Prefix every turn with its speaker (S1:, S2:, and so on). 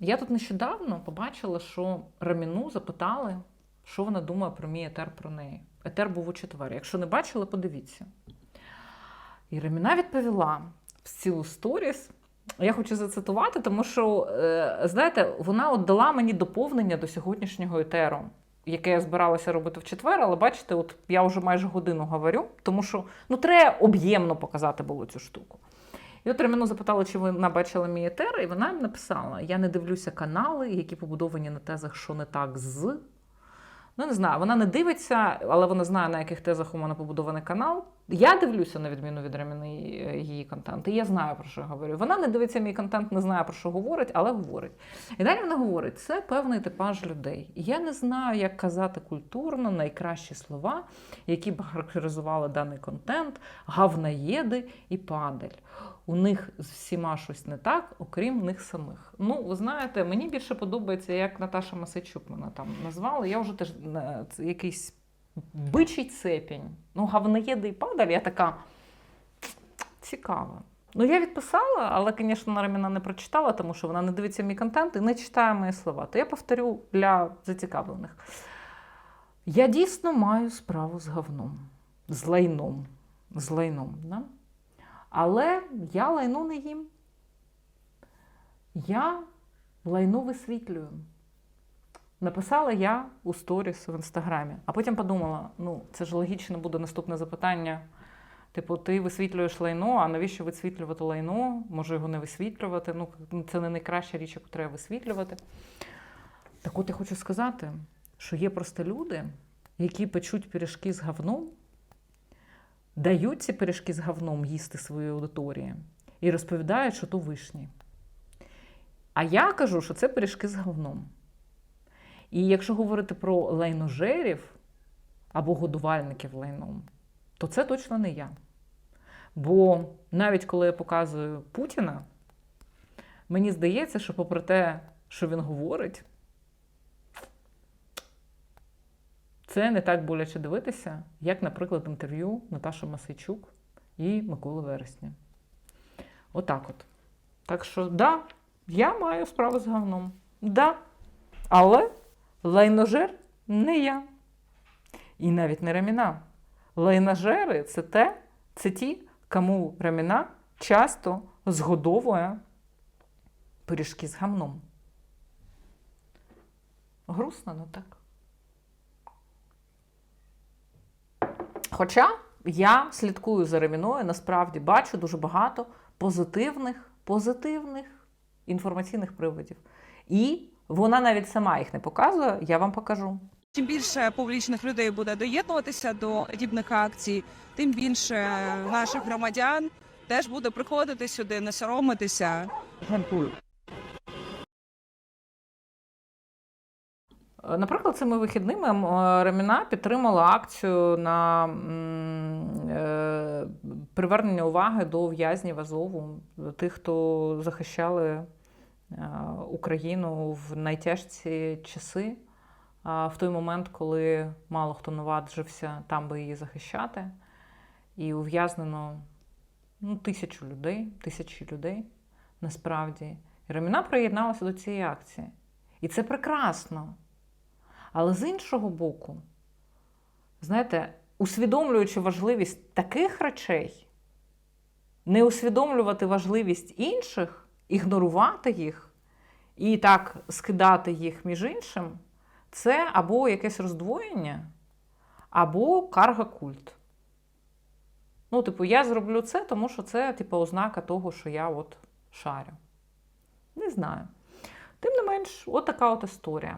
S1: Я тут нещодавно побачила, що Раміну запитали, що вона думає про мій етер про неї. Етер був у четвер. Якщо не бачили, подивіться. І Раміна відповіла в цілу сторіс. Я хочу зацитувати, тому що, е, знаєте, вона от дала мені доповнення до сьогоднішнього етеру, яке я збиралася робити в четвер, але бачите, от я вже майже годину говорю, тому що ну, треба об'ємно показати було цю штуку. І от Реміну запитала, чи вона бачила мій етер, і вона написала: Я не дивлюся канали, які побудовані на тезах, що не так з. Ну, не знаю, вона не дивиться, але вона знає, на яких тезах у мене побудований канал. Я дивлюся, на відміну від Реміни, її контент, і я знаю, про що я говорю. Вона не дивиться мій контент, не знає, про що говорить, але говорить. І далі вона говорить: це певний типаж людей. І я не знаю, як казати культурно найкращі слова, які б характеризували даний контент, гавнаєди і падаль. У них з всіма щось не так, окрім них самих. Ну, ви знаєте, мені більше подобається, як Наташа Масайчук мене там назвала. Я вже теж е, якийсь бичий цепінь. Ну, гавнаєди і падаль, я така цікава. Ну, я відписала, але, звісно, Нараміна не прочитала, тому що вона не дивиться мій контент і не читає мої слова. То я повторю для зацікавлених. Я дійсно маю справу з говном, з лайном. З лайном да? Але я лайно не їм. Я лайно висвітлюю. Написала я у сторіс в інстаграмі, а потім подумала: ну, це ж логічно буде наступне запитання. Типу, ти висвітлюєш лайно, а навіщо висвітлювати лайно? Може його не висвітлювати. Ну, це не найкраща річ, яку треба висвітлювати. Так от я хочу сказати, що є просто люди, які печуть пиріжки з говном, дають ці пиріжки з говном їсти своїй аудиторії і розповідають, що то вишні. А я кажу, що це пиріжки з говном. І якщо говорити про лайножерів або годувальників лайном, то це точно не я. Бо навіть коли я показую Путіна, мені здається, що попри те, що він говорить, це не так боляче дивитися, як, наприклад, інтерв'ю Наташі Масайчук і Миколи Вересня. Отак от. Так що, да, я маю справу з говном. Да. Але лайножер не я. І навіть не раміна. Лайножери це те, це ті, кому раміна часто згодовує пиріжки з гамном. Грустно, ну так. Хоча я слідкую за раміною, насправді бачу дуже багато позитивних, позитивних інформаційних приводів. І вона навіть сама їх не показує, я вам покажу.
S2: Чим більше публічних людей буде доєднуватися до подібних акцій, тим більше наших громадян теж буде приходити сюди, не соромитися.
S1: Наприклад, цими вихідними Реміна підтримала акцію на е, привернення уваги до в'язнів Азову, до тих, хто захищали е, Україну в найтяжчі часи, в той момент, коли мало хто наваджився там би її захищати. І ув'язнено ну, тисячу людей, тисячі людей насправді. І Реміна приєдналася до цієї акції. І це прекрасно. Але з іншого боку, знаєте, усвідомлюючи важливість таких речей, не усвідомлювати важливість інших, ігнорувати їх і так скидати їх між іншим, це або якесь роздвоєння, або карга-культ. Ну, типу, я зроблю це, тому що це, типу, ознака того, що я от шарю. Не знаю. Тим не менш, от така от історія.